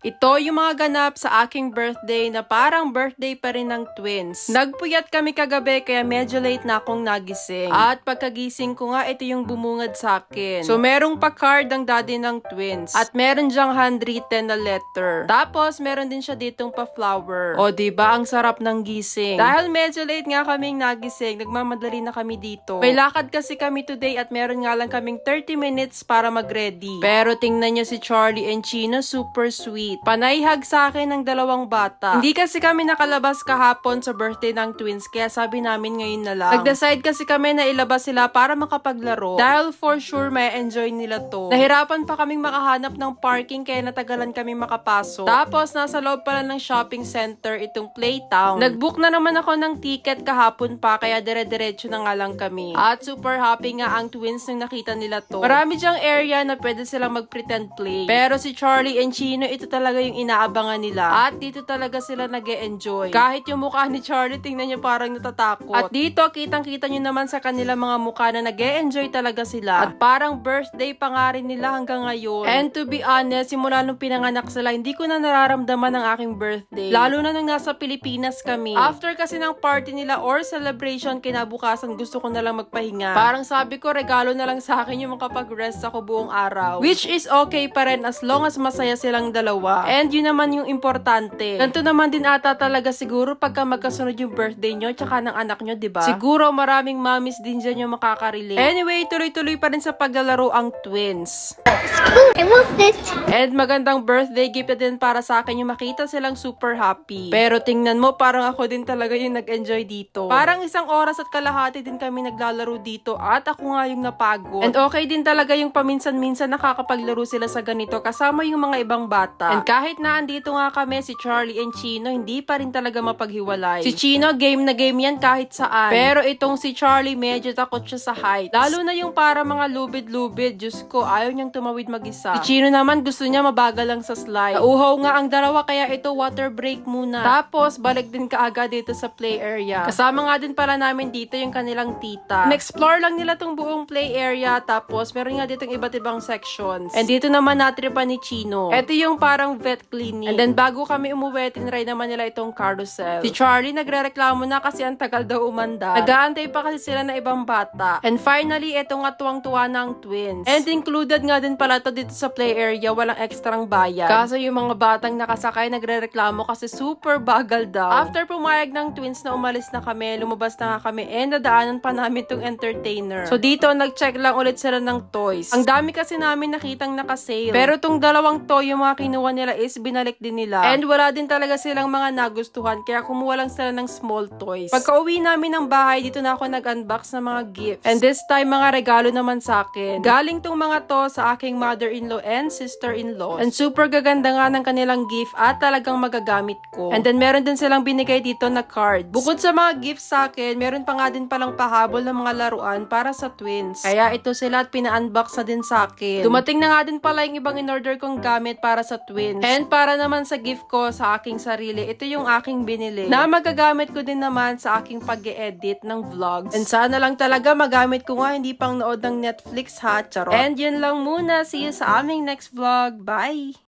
Ito yung mga ganap sa aking birthday na parang birthday pa rin ng twins. Nagpuyat kami kagabi kaya medyo late na akong nagising. At pagkagising ko nga, ito yung bumungad sa akin. So merong pa card ang daddy ng twins. At meron diyang handwritten na letter. Tapos meron din siya ditong pa flower. O ba ang sarap ng gising. Dahil medyo late nga kaming nagising, nagmamadali na kami dito. May lakad kasi kami today at meron nga lang kaming 30 minutes para mag-ready. Pero tingnan niyo si Charlie and Chino, super sweet. Panayhag sa akin ng dalawang bata. Hindi kasi kami nakalabas kahapon sa birthday ng twins, kaya sabi namin ngayon na lang. Nag-decide kasi kami na ilabas sila para makapaglaro. Dahil for sure may enjoy nila to. Nahirapan pa kaming makahanap ng parking kaya natagalan kami makapasok. Tapos nasa loob pala ng shopping center itong Playtown. Nag-book na naman ako ng ticket kahapon pa kaya dire-diretso na nga lang kami. At super happy nga ang twins nung nakita nila to. Marami diyang area na pwede silang mag-pretend play. Pero si Charlie and Chino, ito talaga yung inaabangan nila. At dito talaga sila nag enjoy Kahit yung mukha ni Charlie, tingnan niyo parang natatakot. At dito, kitang-kita niyo naman sa kanila mga mukha na nag enjoy talaga sila. At parang birthday pa nga rin nila hanggang ngayon. And to be honest, simula nung pinanganak sila, hindi ko na nararamdaman ang aking birthday. Lalo na nung nasa Pilipinas kami. After kasi ng party nila or celebration, kinabukasan gusto ko na lang magpahinga. Parang sabi ko, regalo na lang sa akin yung makapag-rest ako buong araw. Which is okay pa rin as long as masaya silang dalawa. And yun naman yung importante. Ganito naman din ata talaga siguro pagka magkasunod yung birthday nyo tsaka ng anak nyo, di ba? Siguro maraming mommies din dyan yung makakarelate. Anyway, tuloy-tuloy pa rin sa paglalaro ang twins. I moved it. And magandang birthday gift na din para sa akin yung makita silang super happy. Pero tingnan mo, parang ako din talaga yung nag-enjoy dito. Parang isang oras at kalahati din kami naglalaro dito at ako nga yung napagod. And okay din talaga yung paminsan-minsan nakakapaglaro sila sa ganito kasama yung mga ibang bata. And kahit na andito nga kami, si Charlie and Chino, hindi pa rin talaga mapaghiwalay. Si Chino, game na game yan kahit saan. Pero itong si Charlie, medyo takot siya sa height. Lalo na yung para mga lubid-lubid. Diyos ko, ayaw niyang tumawid mag-isa. Si Chino naman, gusto niya mabagal lang sa slide. Nauhaw nga ang dalawa, kaya ito water break muna. Tapos, balik din kaagad dito sa play area. Kasama nga din pala namin dito yung kanilang tita. Na-explore lang nila tong buong play area, tapos meron nga ditong iba't ibang sections. And dito naman natripa ni Chino. Ito yung parang vet clinic. And then bago kami umuwi, tinry naman nila itong carousel. Si Charlie nagre-reklamo na kasi ang tagal daw umanda. Nag-aantay pa kasi sila na ibang bata. And finally, ito nga tuwang-tuwa ng twins. And included nga din pala to dito sa play area, walang ekstrang bayad. Kaso yung mga batang nakasakay nagre-reklamo kasi super bagal daw. After pumayag ng twins na umalis na kami, lumabas na nga kami and nadaanan pa namin tong entertainer. So dito, nag-check lang ulit sila ng toys. Ang dami kasi namin nakitang nakasale. Pero tong dalawang toy, yung mga kinuha nila is binalik din nila. And wala din talaga silang mga nagustuhan, kaya kumuha lang sila ng small toys. Pagka uwi namin ng bahay, dito na ako nag-unbox ng mga gifts. And this time, mga regalo naman sa akin. Galing tong mga to sa aking mother-in-law and sister-in-law. And super gaganda nga ng kanilang gift at talagang magagamit ko. And then meron din silang binigay dito na cards. Bukod sa mga gifts sa akin, meron pa nga din palang pahabol ng mga laruan para sa twins. Kaya ito sila at pina-unbox na din sa akin. Dumating na nga din pala yung ibang in-order kong gamit para sa twins. And para naman sa gift ko sa aking sarili, ito yung aking binili. Na magagamit ko din naman sa aking pag edit ng vlogs. And sana lang talaga magamit ko nga hindi pang nood ng Netflix ha, charot. And yun lang muna. See you sa aming next vlog. Bye!